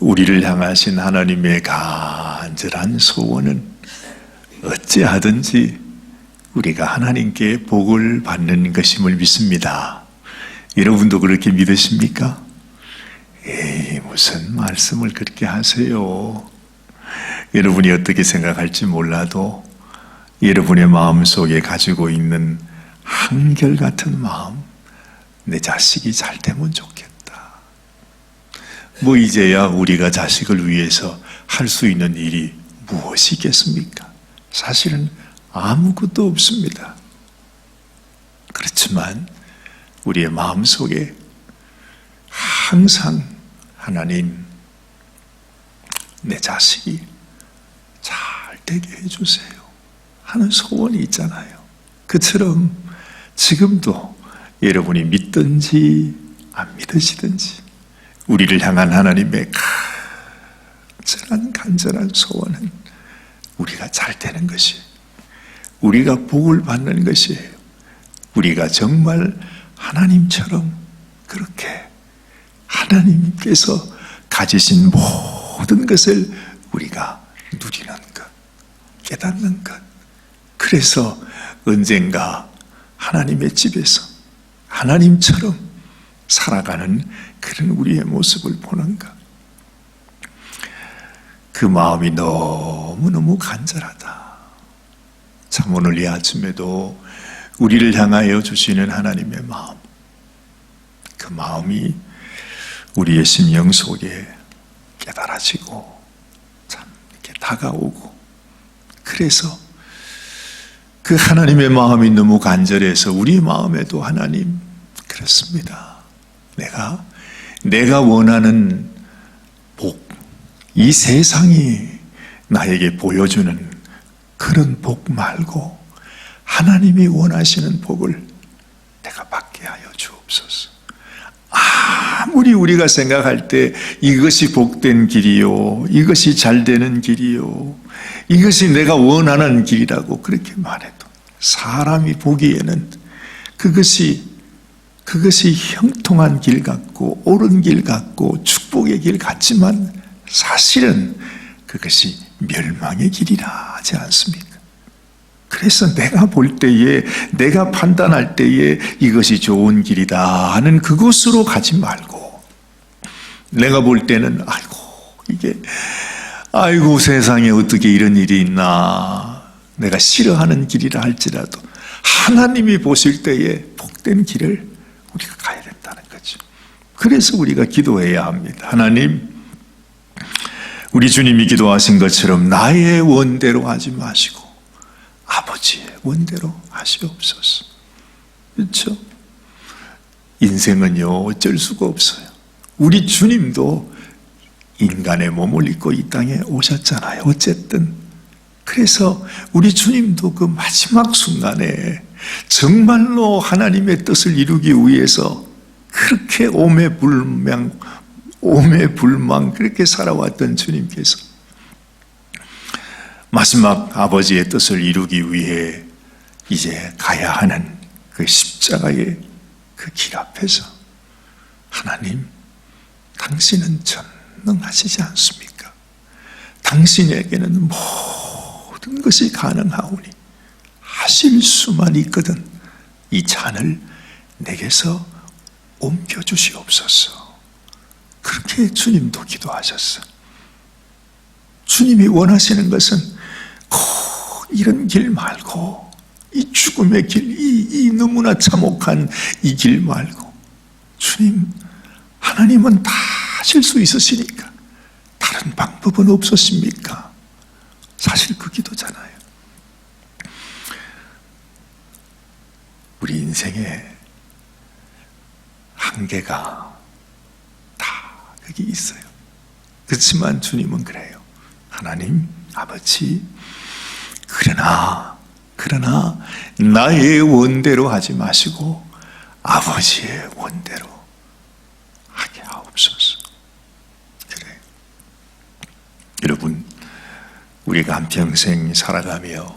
우리를 향하신 하나님의 간절한 소원은 어찌하든지 우리가 하나님께 복을 받는 것임을 믿습니다. 여러분도 그렇게 믿으십니까? 에이, 무슨 말씀을 그렇게 하세요? 여러분이 어떻게 생각할지 몰라도 여러분의 마음 속에 가지고 있는 한결같은 마음, 내 자식이 잘 되면 좋겠다. 뭐 이제야 우리가 자식을 위해서 할 수 있는 일이 무엇이 있겠습니까? 사실은 아무것도 없습니다. 그렇지만 우리의 마음 속에 항상 하나님, 내 자식이 잘 되게 해주세요. 하는 소원이 있잖아요. 그처럼 지금도 여러분이 믿든지 안 믿으시든지 우리를 향한 하나님의 간절한 간절한 소원은 우리가 잘 되는 것이 우리가 복을 받는 것이에요. 우리가 정말 하나님처럼 그렇게 하나님께서 가지신 모든 것을 우리가 누리는 것, 깨닫는 것. 그래서 언젠가 하나님의 집에서 하나님처럼 살아가는 그런 우리의 모습을 보는 것. 그 마음이 너무너무 간절하다. 참 오늘 이 아침에도 우리를 향하여 주시는 하나님의 마음. 그 마음이 우리의 심령 속에 깨달아지고 참 이렇게 다가오고 그래서 그 하나님의 마음이 너무 간절해서 우리 마음에도 하나님 그렇습니다. 내가 내가 원하는 복, 이 세상이 나에게 보여주는 그런 복 말고 하나님이 원하시는 복을 내가 받게 하여 주옵소서. 아무리 우리가 생각할 때 이것이 복된 길이요, 이것이 잘 되는 길이요, 이것이 내가 원하는 길이라고 그렇게 말해도 사람이 보기에는 그것이 그것이 형통한 길 같고 옳은 길 같고 축복의 길 같지만 사실은 그것이 멸망의 길이라 하지 않습니까? 그래서 내가 볼 때에, 내가 판단할 때에 이것이 좋은 길이다 하는 그곳으로 가지 말고, 내가 볼 때는, 아이고, 이게, 아이고, 세상에 어떻게 이런 일이 있나. 내가 싫어하는 길이라 할지라도, 하나님이 보실 때에 복된 길을 우리가 가야 된다는 거죠. 그래서 우리가 기도해야 합니다. 하나님, 우리 주님이 기도하신 것처럼 나의 원대로 하지 마시고, 아버지의 원대로 하시옵소서. 그렇죠? 인생은요, 어쩔 수가 없어요. 우리 주님도 인간의 몸을 입고 이 땅에 오셨잖아요. 어쨌든. 그래서 우리 주님도 그 마지막 순간에 정말로 하나님의 뜻을 이루기 위해서 그렇게 오매불망, 오매불망 그렇게 살아왔던 주님께서 마지막 아버지의 뜻을 이루기 위해 이제 가야 하는 그 십자가의 그 길 앞에서 하나님, 당신은 전능하시지 않습니까? 당신에게는 모든 것이 가능하오니 하실 수만 있거든 이 잔을 내게서 옮겨 주시옵소서. 그렇게 주님도 기도하셨어. 주님이 원하시는 것은 이런 길 말고 이 죽음의 길, 이, 이 너무나 참혹한 이 길 말고 주님, 하나님은 다 하실 수 있으시니까 다른 방법은 없으십니까? 사실 그 기도잖아요. 우리 인생에 한계가 다 거기 있어요. 그렇지만 주님은 그래요. 하나님, 아버지, 그러나, 그러나, 나의 원대로 하지 마시고, 아버지의 원대로 하게 하옵소서. 그래. 여러분, 우리가 한평생 살아가며,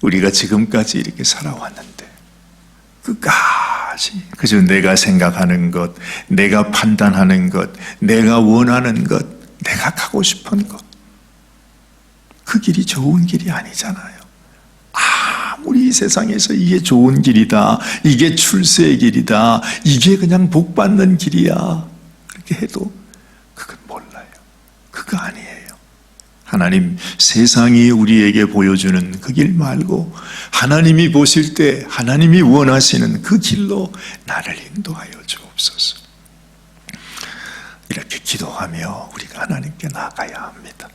우리가 지금까지 이렇게 살아왔는데, 끝까지. 그저 내가 생각하는 것, 내가 판단하는 것, 내가 원하는 것, 내가 가고 싶은 것. 그 길이 좋은 길이 아니잖아요. 아무리 이 세상에서 이게 좋은 길이다, 이게 출세의 길이다, 이게 그냥 복 받는 길이야. 그렇게 해도 그건 몰라요. 그거 아니에요. 하나님 세상이 우리에게 보여주는 그 길 말고 하나님이 보실 때 하나님이 원하시는 그 길로 나를 인도하여 주옵소서. 이렇게 기도하며 우리가 하나님께 나가야 합니다.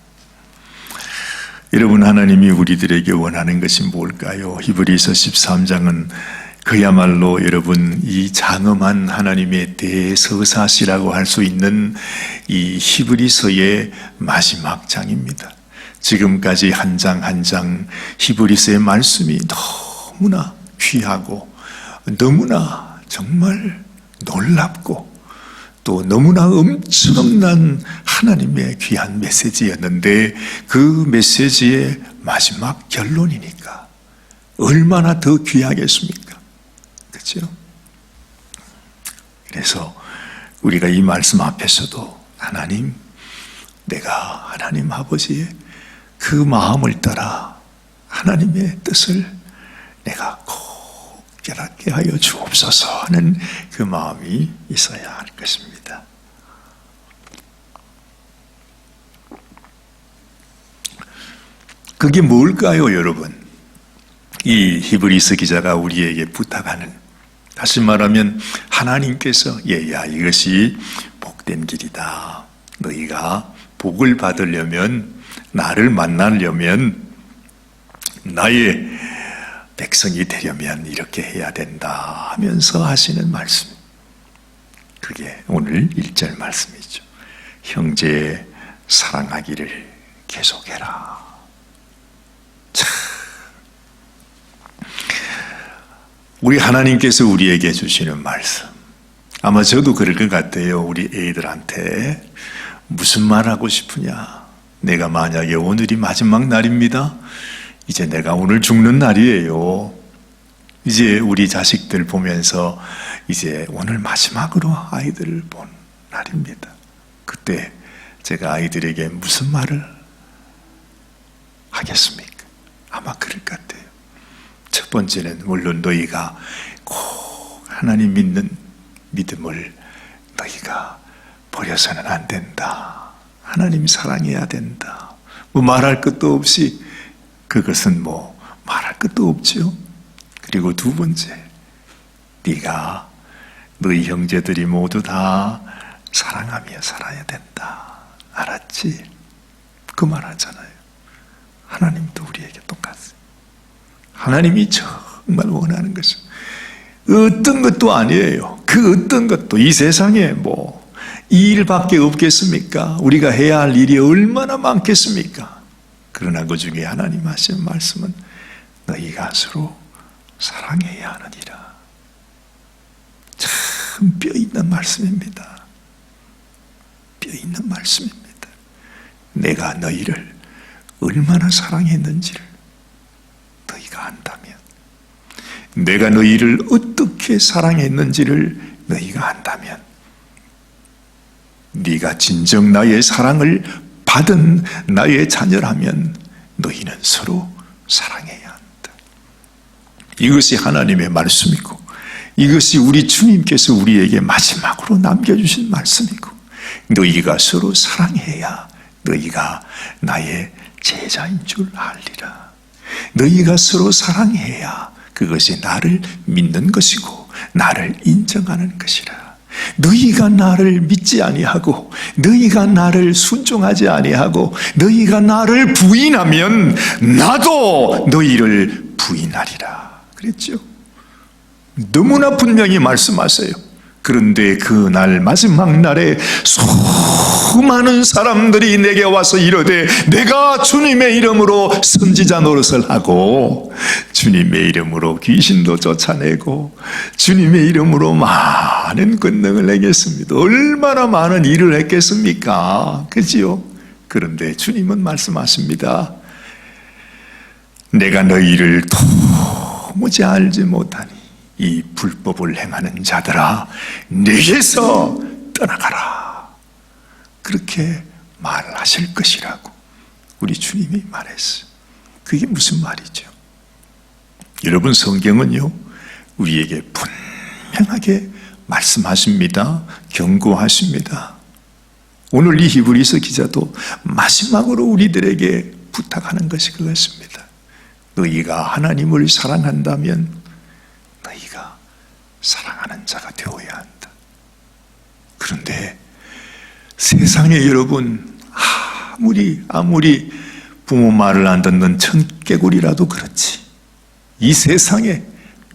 여러분 하나님이 우리들에게 원하는 것이 뭘까요? 히브리서 13장은 그야말로 여러분 이 장엄한 하나님의 대서사시라고 할 수 있는 이 히브리서의 마지막 장입니다. 지금까지 한 장 한 장 히브리서의 말씀이 너무나 귀하고 너무나 정말 놀랍고 또 너무나 엄청난 하나님의 귀한 메시지였는데 그 메시지의 마지막 결론이니까 얼마나 더 귀하겠습니까? 그렇죠? 그래서 우리가 이 말씀 앞에서도 하나님, 내가 하나님 아버지의 그 마음을 따라 하나님의 뜻을 내가 꼭 깨닫게 하여 주옵소서 하는 그 마음이 있어야 할 것입니다. 그게 뭘까요, 여러분? 이 히브리서 기자가 우리에게 부탁하는 다시 말하면 하나님께서 얘야 이것이 복된 길이다. 너희가 복을 받으려면 나를 만나려면 나의 백성이 되려면 이렇게 해야 된다 하면서 하시는 말씀. 그게 오늘 1절 말씀이죠. 형제 사랑하기를 계속해라. 우리 하나님께서 우리에게 주시는 말씀. 아마 저도 그럴 것 같아요. 우리 애들한테. 무슨 말 하고 싶으냐? 내가 만약에 오늘이 마지막 날입니다. 이제 내가 오늘 죽는 날이에요. 이제 우리 자식들 보면서 이제 오늘 마지막으로 아이들을 본 날입니다. 그때 제가 아이들에게 무슨 말을 하겠습니까? 아마 그럴 것 같아요. 첫 번째는 물론 너희가 꼭 하나님 믿는 믿음을 너희가 버려서는 안 된다. 하나님 사랑해야 된다. 뭐 말할 것도 없이 그것은 뭐 말할 것도 없죠. 그리고 두 번째, 네가 너희 형제들이 모두 다 사랑하며 살아야 된다. 알았지? 그 말 하잖아요. 하나님도 우리에게 똑같아요. 하나님이 정말 원하는 것은 어떤 것도 아니에요. 그 어떤 것도 이 세상에 뭐 이 일밖에 없겠습니까? 우리가 해야 할 일이 얼마나 많겠습니까? 그러나 그 중에 하나님 하신 말씀은 너희가 서로 사랑해야 하느니라. 참 뼈 있는 말씀입니다. 뼈 있는 말씀입니다. 내가 너희를 얼마나 사랑했는지를 너희가 안다면, 내가 너희를 어떻게 사랑했는지를 너희가 안다면, 네가 진정 나의 사랑을 받은 나의 자녀라면 너희는 서로 사랑해야 한다. 이것이 하나님의 말씀이고, 이것이 우리 주님께서 우리에게 마지막으로 남겨주신 말씀이고, 너희가 서로 사랑해야 너희가 나의 제자인 줄 알리라. 너희가 서로 사랑해야 그것이 나를 믿는 것이고 나를 인정하는 것이라. 너희가 나를 믿지 아니하고 너희가 나를 순종하지 아니하고 너희가 나를 부인하면 나도 너희를 부인하리라. 그랬죠? 너무나 분명히 말씀하세요. 그런데 그날 마지막 날에 수많은 사람들이 내게 와서 이르되 내가 주님의 이름으로 선지자 노릇을 하고 주님의 이름으로 귀신도 쫓아내고 주님의 이름으로 많은 권능을 내겠습니다. 얼마나 많은 일을 했겠습니까? 그지요? 그런데 주님은 말씀하십니다. 내가 너희를 도무지 알지 못하니 이 불법을 행하는 자들아 내게서 떠나가라. 그렇게 말하실 것이라고 우리 주님이 말했어요 그게 무슨 말이죠? 여러분 성경은요 우리에게 분명하게 말씀하십니다. 경고하십니다. 오늘 이 히브리서 기자도 마지막으로 우리들에게 부탁하는 것이 그것입니다. 너희가 하나님을 사랑한다면 너희가 사랑하는 자가 되어야 한다. 그런데 세상에 여러분 아무리 아무리 부모 말을 안 듣는 천개구리라도 그렇지 이 세상에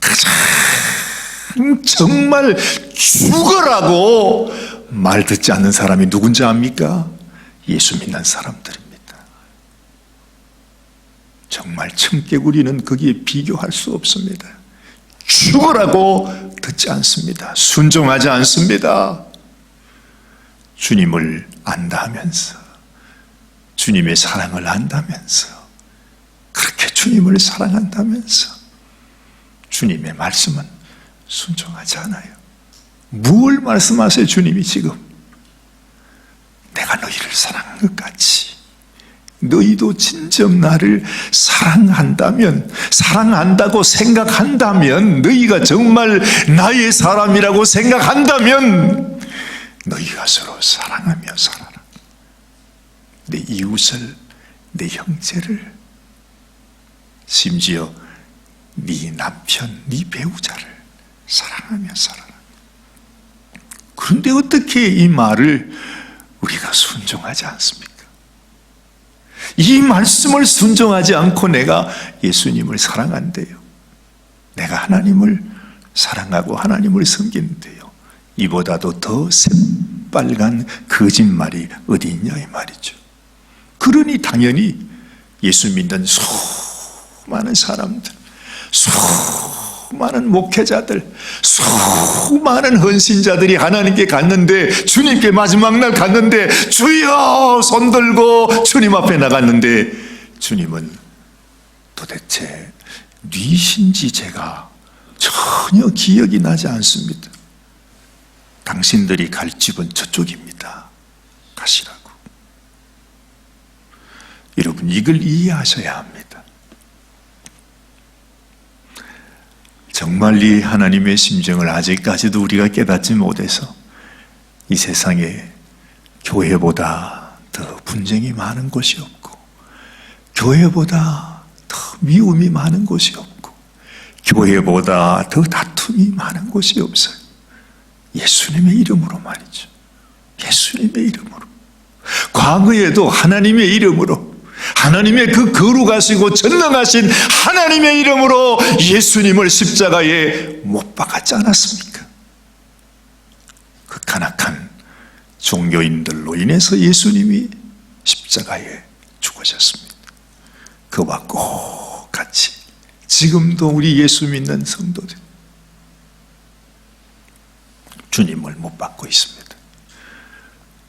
가장 정말 죽어라고 말 듣지 않는 사람이 누군지 압니까? 예수 믿는 사람들입니다. 정말 청개구리는 거기에 비교할 수 없습니다. 죽으라고 듣지 않습니다. 순종하지 않습니다. 주님을 안다면서, 주님의 사랑을 안다면서, 그렇게 주님을 사랑한다면서, 주님의 말씀은 순종하지 않아요. 무엇 말씀하세요, 주님이 지금? 내가 너희를 사랑한 것 같이. 너희도 진정 나를 사랑한다면, 사랑한다고 생각한다면, 너희가 정말 나의 사람이라고 생각한다면, 너희가 서로 사랑하며 살아라. 내 이웃을, 내 형제를, 심지어 네 남편, 네 배우자를 사랑하며 살아라. 그런데 어떻게 이 말을 우리가 순종하지 않습니까? 이 말씀을 순종하지 않고 내가 예수님을 사랑한대요. 내가 하나님을 사랑하고 하나님을 섬기는데요. 이보다도 더 새빨간 거짓말이 어디 있냐 이 말이죠. 그러니 당연히 예수 믿는 수많은 사람들, 수 많은 목회자들, 수많은 헌신자들이 하나님께 갔는데 주님께 마지막 날 갔는데 주여 손 들고 주님 앞에 나갔는데 주님은 도대체 뉘신지 제가 전혀 기억이 나지 않습니다. 당신들이 갈 집은 저쪽입니다. 가시라고. 여러분 이걸 이해하셔야 합니다. 정말 이 하나님의 심정을 아직까지도 우리가 깨닫지 못해서 이 세상에 교회보다 더 분쟁이 많은 곳이 없고 교회보다 더 미움이 많은 곳이 없고 교회보다 더 다툼이 많은 곳이 없어요. 예수님의 이름으로 말이죠. 예수님의 이름으로. 과거에도 하나님의 이름으로 하나님의 그 거룩하시고 전능하신 하나님의 이름으로 예수님을 십자가에 못 박았지 않았습니까? 그 간악한 종교인들로 인해서 예수님이 십자가에 죽으셨습니다. 그와 꼭 같이 지금도 우리 예수 믿는 성도들 주님을 못 받고 있습니다.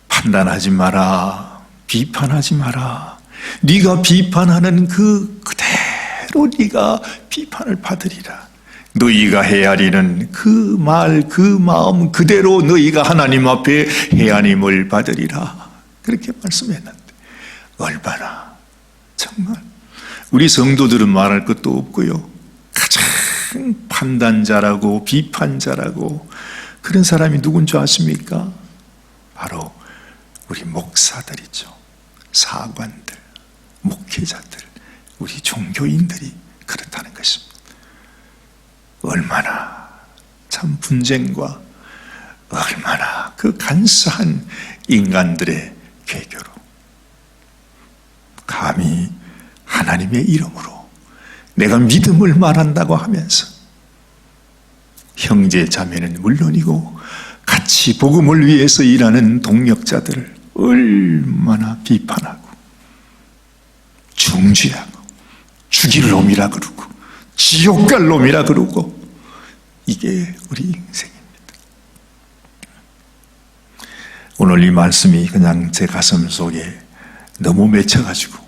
판단하지 마라. 비판하지 마라. 네가 비판하는 그 그대로 네가 비판을 받으리라. 너희가 헤아리는 그 말, 그 마음 그대로 너희가 하나님 앞에 헤아림을 받으리라. 그렇게 말씀했는데 얼마나 정말 우리 성도들은 말할 것도 없고요. 가장 판단자라고 비판자라고 그런 사람이 누군 줄 아십니까? 바로 우리 목사들이죠. 사관들, 목회자들, 우리 종교인들이 그렇다는 것입니다. 얼마나 참 분쟁과 얼마나 그 간사한 인간들의 괴교로 감히 하나님의 이름으로 내가 믿음을 말한다고 하면서 형제 자매는 물론이고 같이 복음을 위해서 일하는 동력자들을 얼마나 비판하고 중지하고 죽일 놈이라 그러고 지옥 갈 놈이라 그러고 이게 우리 인생입니다. 오늘 이 말씀이 그냥 제 가슴 속에 너무 맺혀가지고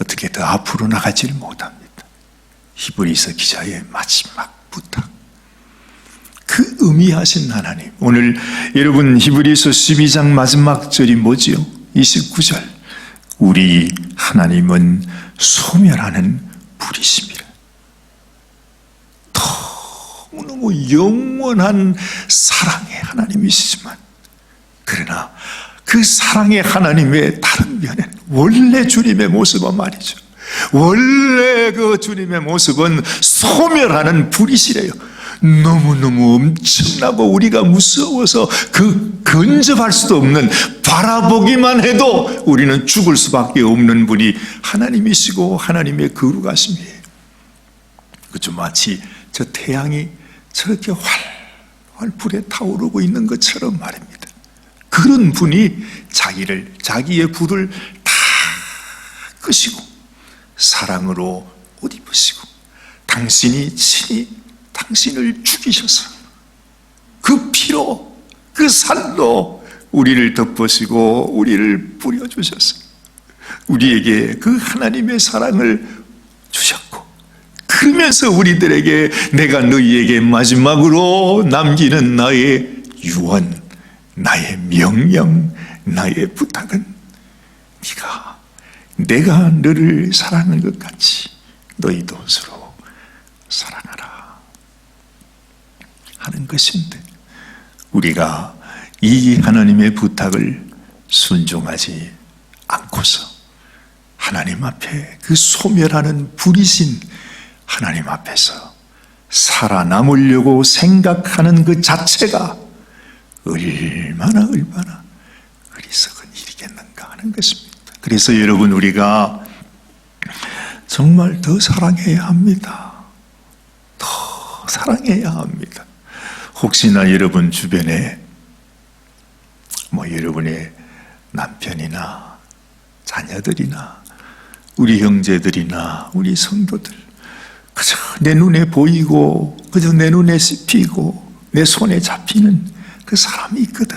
어떻게 더 앞으로 나가지를 못합니다. 히브리서 기자의 마지막 부탁. 그 의미하신 하나님. 오늘 여러분 히브리서 12장 마지막 절이 뭐지요? 29절. 우리 하나님은 소멸하는 불이십니다. 너무너무 영원한 사랑의 하나님이시지만 그러나 그 사랑의 하나님의 다른 면엔 원래 주님의 모습은 말이죠. 원래 그 주님의 모습은 소멸하는 불이시래요. 너무너무 엄청나고 우리가 무서워서 그 근접할 수도 없는 바라보기만 해도 우리는 죽을 수밖에 없는 분이 하나님이시고 하나님의 거룩하심이에요. 그죠 마치 저 태양이 저렇게 활활 불에 타오르고 있는 것처럼 말입니다. 그런 분이 자기를 자기의 불을 다 끄시고 사랑으로 옷 입으시고 당신이 친히 당신을 죽이셔서 그 피로 그 살로 우리를 덮으시고 우리를 뿌려주셔서 우리에게 그 하나님의 사랑을 주셨고 그러면서 우리들에게 내가 너희에게 마지막으로 남기는 나의 유언, 나의 명령, 나의 부탁은 네가 내가 너를 사랑하는 것 같이 너희도 서로 사랑하라 하는 것인데 우리가 이 하나님의 부탁을 순종하지 않고서 하나님 앞에 그 소멸하는 불이신 하나님 앞에서 살아남으려고 생각하는 그 자체가 얼마나 얼마나 어리석은 일이겠는가 하는 것입니다. 그래서 여러분 우리가 정말 더 사랑해야 합니다. 더 사랑해야 합니다. 혹시나 여러분 주변에 뭐 여러분의 남편이나 자녀들이나 우리 형제들이나 우리 성도들 그저 내 눈에 보이고 그저 내 눈에 씹히고 내 손에 잡히는 그 사람이 있거든.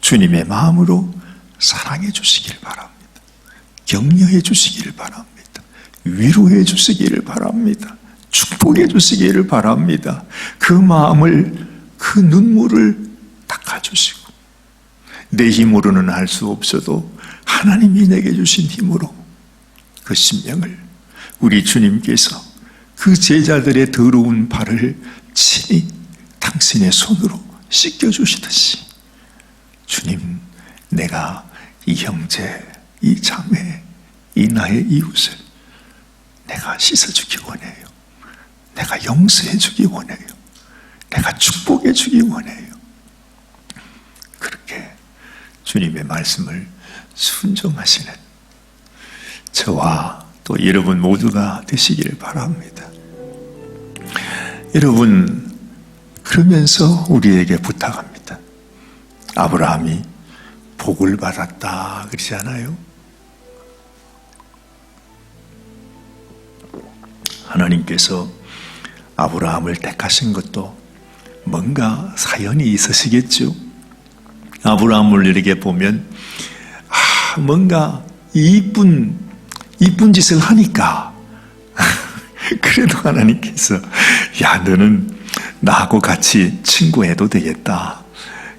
주님의 마음으로 사랑해 주시길 바랍니다. 격려해 주시기를 바랍니다. 위로해 주시기를 바랍니다. 축복해 주시기를 바랍니다. 그 마음을, 그 눈물을 닦아주시고, 내 힘으로는 할 수 없어도 하나님이 내게 주신 힘으로 그 심령을 우리 주님께서 그 제자들의 더러운 발을 친히 당신의 손으로 씻겨주시듯이 주님, 내가 이 형제, 이 자매, 이 나의 이웃을 내가 씻어주기 원해요. 내가 용서해주기 원해요. 내가 축복해 주기 원해요. 그렇게 주님의 말씀을 순종하시는 저와 또 여러분 모두가 되시기를 바랍니다. 여러분, 그러면서 우리에게 부탁합니다. 아브라함이 복을 받았다 그러지 않아요? 하나님께서 아브라함을 택하신 것도 뭔가 사연이 있으시겠죠. 아브라함을 이렇게 보면 아, 뭔가 이쁜 이쁜 짓을 하니까 그래도 하나님께서 야 너는 나하고 같이 친구해도 되겠다.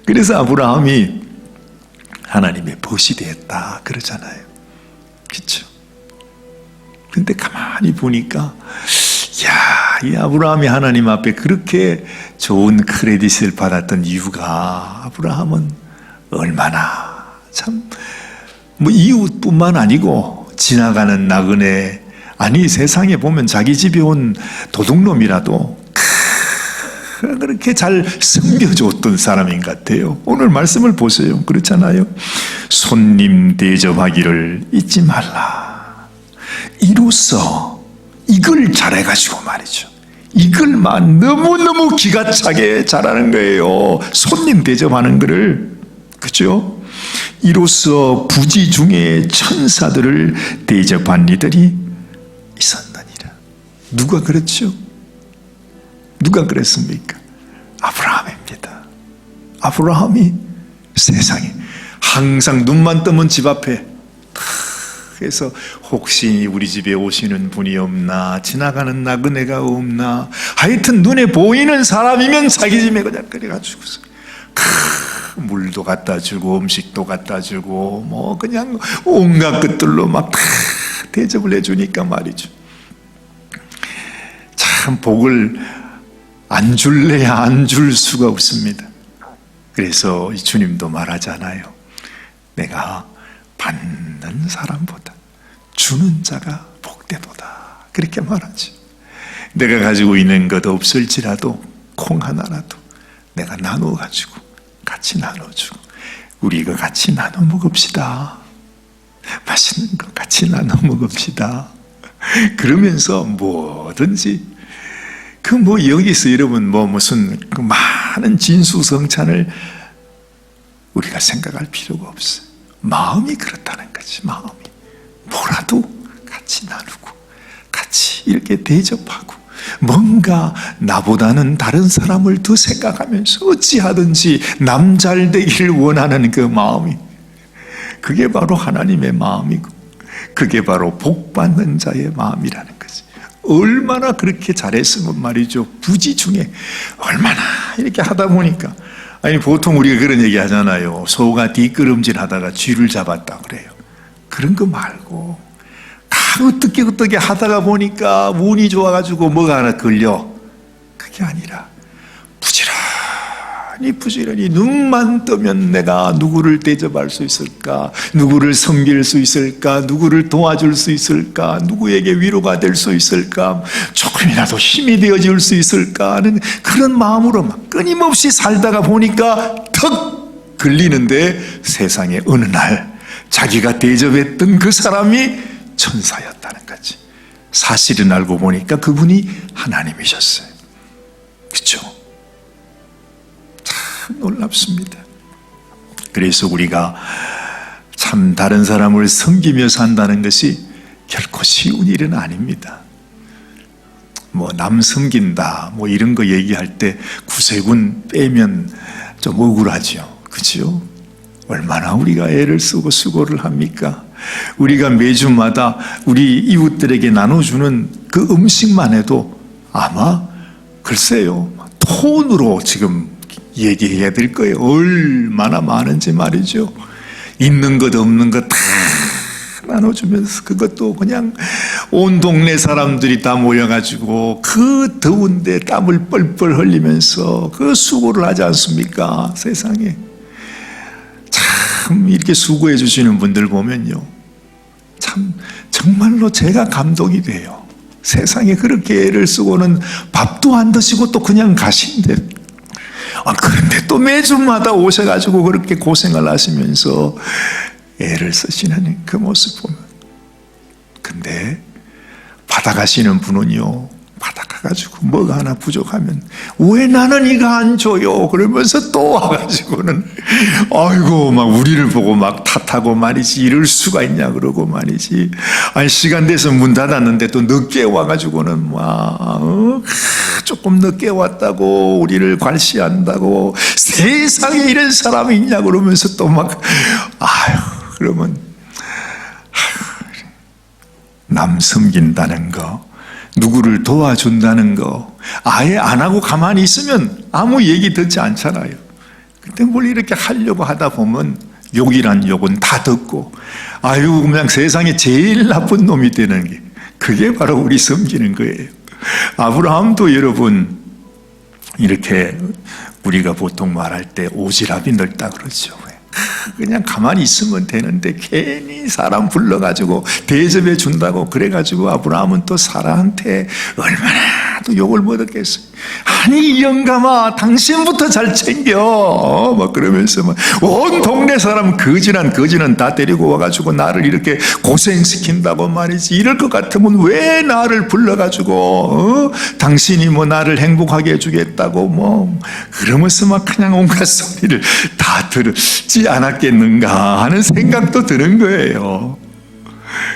그래서 아브라함이 하나님의 벗이 되었다 그러잖아요. 그렇죠? 근데 가만히 보니까 야, 이 아브라함이 하나님 앞에 그렇게 좋은 크레딧을 받았던 이유가 아브라함은 얼마나 참 뭐 이웃뿐만 아니고 지나가는 나그네 아니 세상에 보면 자기 집에 온 도둑놈이라도 그렇게 잘 섬겨줬던 사람인 것 같아요. 오늘 말씀을 보세요. 그렇잖아요. 손님 대접하기를 잊지 말라. 이로써 이걸 잘해가지고 말이죠. 이걸만 너무너무 기가 차게 잘하는 거예요. 손님 대접하는 거를. 그죠? 이로써 부지 중에 천사들을 대접한 이들이 있었느니라. 누가 그랬죠? 누가 그랬습니까? 아브라함입니다. 아브라함이 세상에 항상 눈만 뜨면 집 앞에 그래서 혹시 우리 집에 오시는 분이 없나 지나가는 나그네가 없나 하여튼 눈에 보이는 사람이면 집에 그냥 그래가지고서 크, 물도 갖다 주고 음식도 갖다 주고 뭐 그냥 온갖 것들로 막 다 대접을 해주니까 말이죠. 참 복을 안 줄래야 안 줄 수가 없습니다. 그래서 이 주님도 말하잖아요. 내가 받는 사람보다 주는 자가 복되도다. 그렇게 말하지. 내가 가지고 있는 것 없을지라도 콩 하나라도 내가 나누어 가지고 같이 나눠주고 우리 이거 같이 나눠 먹읍시다. 맛있는 거 같이 나눠 먹읍시다. 그러면서 뭐든지 그 뭐 여기서 여러분 뭐 무슨 그 많은 진수성찬을 우리가 생각할 필요가 없어요. 마음이 그렇다는 거지, 마음이. 뭐라도 같이 나누고, 같이 이렇게 대접하고, 뭔가 나보다는 다른 사람을 더 생각하면서 어찌하든지 남 잘 되기를 원하는 그 마음이. 그게 바로 하나님의 마음이고, 그게 바로 복받는 자의 마음이라는 거지. 얼마나 그렇게 잘했으면 말이죠. 부지 중에 얼마나 이렇게 하다 보니까 아니 보통 우리가 그런 얘기 하잖아요. 소가 뒷걸음질 하다가 쥐를 잡았다 그래요. 그런 거 말고 가 어떻게 어떻게 하다가 보니까 운이 좋아가지고 뭐가 하나 걸려. 그게 아니라 부지런히 부지런히 눈만 뜨면 내가 누구를 대접할 수 있을까? 누구를 섬길 수 있을까? 누구를 도와줄 수 있을까? 누구에게 위로가 될 수 있을까? 조금이라도 힘이 되어줄 수 있을까? 하는 그런 마음으로 막 끊임없이 살다가 보니까 턱 걸리는데 세상에 어느 날 자기가 대접했던 그 사람이 천사였다는 거지. 사실은 알고 보니까 그분이 하나님이셨어요. 그렇죠? 참 놀랍습니다. 그래서 우리가 참 다른 사람을 섬기며 산다는 것이 결코 쉬운 일은 아닙니다. 뭐 남 섬긴다 뭐 이런 거 얘기할 때 구세군 빼면 좀 억울하죠. 그죠? 얼마나 우리가 애를 쓰고 수고를 합니까? 우리가 매주마다 우리 이웃들에게 나눠주는 그 음식만 해도 아마 글쎄요 톤으로 지금 얘기해야 될 거예요. 얼마나 많은지 말이죠. 있는 것 없는 것 다 나눠주면서 그것도 그냥 온 동네 사람들이 다 모여가지고 그 더운데 땀을 뻘뻘 흘리면서 그 수고를 하지 않습니까? 세상에. 참 이렇게 수고해 주시는 분들 보면요. 참 정말로 제가 감동이 돼요. 세상에 그렇게 애를 쓰고는 밥도 안 드시고 또 그냥 가신대. 아, 그런데 또 매주마다 오셔가지고 그렇게 고생을 하시면서 애를 쓰시는 그 모습 보면. 근데 받아가시는 분은요, 받아가가지고 뭐가 하나 부족하면 왜 나는 이거 안 줘요? 그러면서 또 와가지고는 아이고 막 우리를 보고 막 탓하고 말이지 이럴 수가 있냐 그러고 말이지 아니 시간 돼서 문 닫았는데 또 늦게 와가지고는 막 어? 조금 늦게 왔다고 우리를 관시한다고 세상에 이런 사람이 있냐 그러면서 또 막 아유 그러면 남 섬긴다는 거, 누구를 도와준다는 거, 아예 안 하고 가만히 있으면 아무 얘기 듣지 않잖아요. 근데 뭘 이렇게 하려고 하다 보면 욕이란 욕은 다 듣고, 아유, 그냥 세상에 제일 나쁜 놈이 되는 게, 그게 바로 우리 섬기는 거예요. 아브라함도 여러분, 이렇게 우리가 보통 말할 때 오지랖이 넓다 그러죠. 그냥 가만히 있으면 되는데 괜히 사람 불러가지고 대접해 준다고 그래가지고 아브라함은 또 사라한테 얼마나 또 욕을 먹었겠어요. 아니 영감아 당신부터 잘 챙겨 어, 막 그러면서 막 온 동네 사람 거지란 거지는 다 데리고 와가지고 나를 이렇게 고생시킨다고 말이지 이럴 것 같으면 왜 나를 불러가지고 어? 당신이 뭐 나를 행복하게 해주겠다고 뭐 그러면서 막 그냥 온갖 소리를 다 들었지 않았겠는가 하는 생각도 드는 거예요.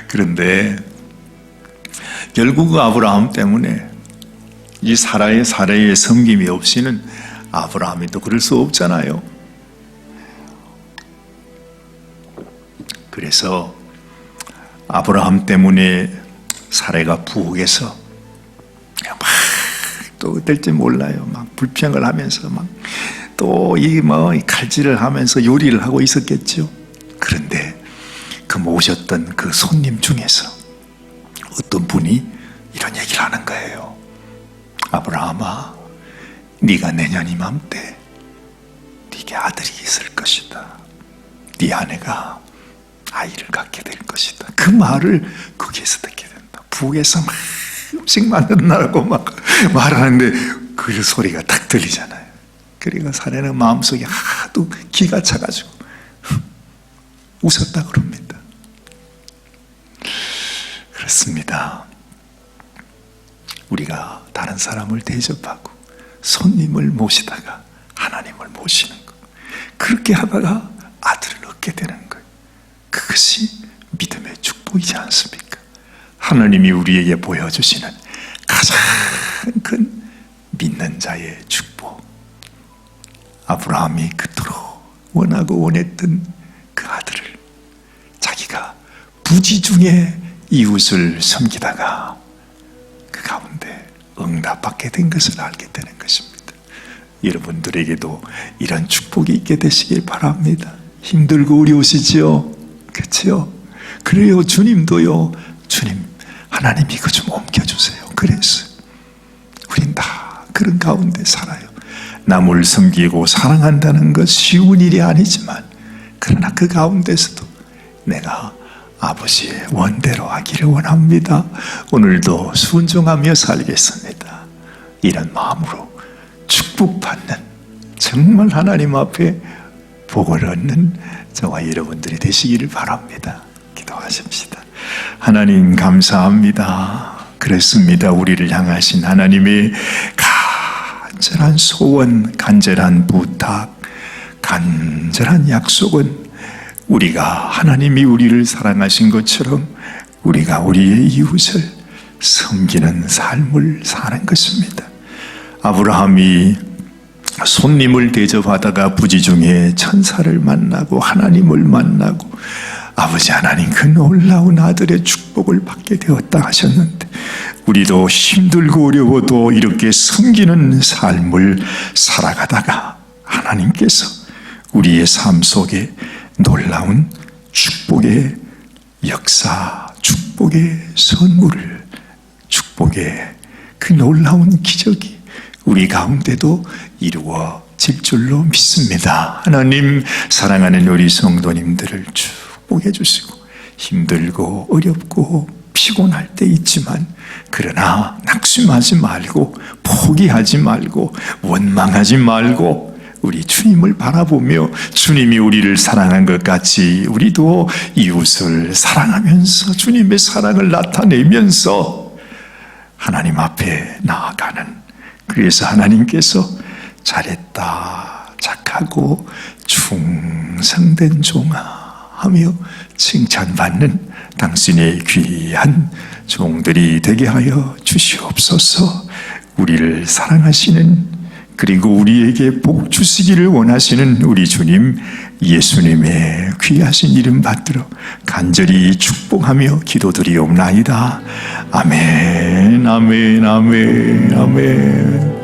그런데 결국 그 아브라함 때문에 이 사라의 사례의 섬김이 없이는 아브라함이 또 그럴 수 없잖아요. 그래서 아브라함 때문에 사례가 부엌에서 막또 어떨지 몰라요. 막 불평을 하면서 막 또 이 뭐 칼질을 하면서 요리를 하고 있었겠죠. 그런데 그 모셨던 그 손님 중에서 어떤 분이 이런 얘기를 하는 거예요. 아브라함아, 네가 내년 이맘때 네게 아들이 있을 것이다. 네 아내가 아이를 갖게 될 것이다. 그 말을 거기에서 듣게 된다. 북에서 막 음식 만든다고 막 말하는데 그 소리가 딱 들리잖아요. 그러니까 사내는 마음속에 하도 기가 차가지고 웃었다 그럽니다. 그렇습니다. 우리가 다른 사람을 대접하고 손님을 모시다가 하나님을 모시는 것. 그렇게 하다가 아들을 얻게 되는 거예요. 그것이 믿음의 축복이지 않습니까? 하나님이 우리에게 보여주시는 가장 큰 믿는 자의 축복. 아브라함이 그토록 원하고 원했던 그 아들을 자기가 부지 중에 이웃을 섬기다가 응답받게 된 것을 알게 되는 것입니다. 여러분들에게도 이런 축복이 있게 되시길 바랍니다. 힘들고 어려우시지요? 그렇죠? 그래요. 주님도요. 주님, 하나님 이거 좀 옮겨주세요. 그래서 우린 다 그런 가운데 살아요. 남을 섬기고 사랑한다는 것 쉬운 일이 아니지만 그러나 그 가운데서도 내가 아버지의 원대로 하기를 원합니다. 오늘도 순종하며 살겠습니다. 이런 마음으로 축복받는 정말 하나님 앞에 복을 얻는 저와 여러분들이 되시기를 바랍니다. 기도하십시다. 하나님 감사합니다. 그렇습니다. 우리를 향하신 하나님의 간절한 소원, 간절한 부탁, 간절한 약속은 우리가 하나님이 우리를 사랑하신 것처럼 우리가 우리의 이웃을 섬기는 삶을 사는 것입니다. 아브라함이 손님을 대접하다가 부지 중에 천사를 만나고 하나님을 만나고 아버지 하나님 그 놀라운 아들의 축복을 받게 되었다 하셨는데 우리도 힘들고 어려워도 이렇게 섬기는 삶을 살아가다가 하나님께서 우리의 삶 속에 놀라운 축복의 역사, 축복의 선물을, 축복의 그 놀라운 기적이 우리 가운데도 이루어질 줄로 믿습니다. 하나님, 사랑하는 우리 성도님들을 축복해 주시고, 힘들고 어렵고 피곤할 때 있지만, 그러나 낙심하지 말고, 포기하지 말고, 원망하지 말고, 우리 주님을 바라보며 주님이 우리를 사랑한 것 같이 우리도 이웃을 사랑하면서 주님의 사랑을 나타내면서 하나님 앞에 나아가는 그래서 하나님께서 잘했다 착하고 충성된 종아 하며 칭찬받는 당신의 귀한 종들이 되게 하여 주시옵소서. 우리를 사랑하시는 그리고 우리에게 복 주시기를 원하시는 우리 주님 예수님의 귀하신 이름 받들어 간절히 축복하며 기도드리옵나이다. 아멘, 아멘, 아멘, 아멘.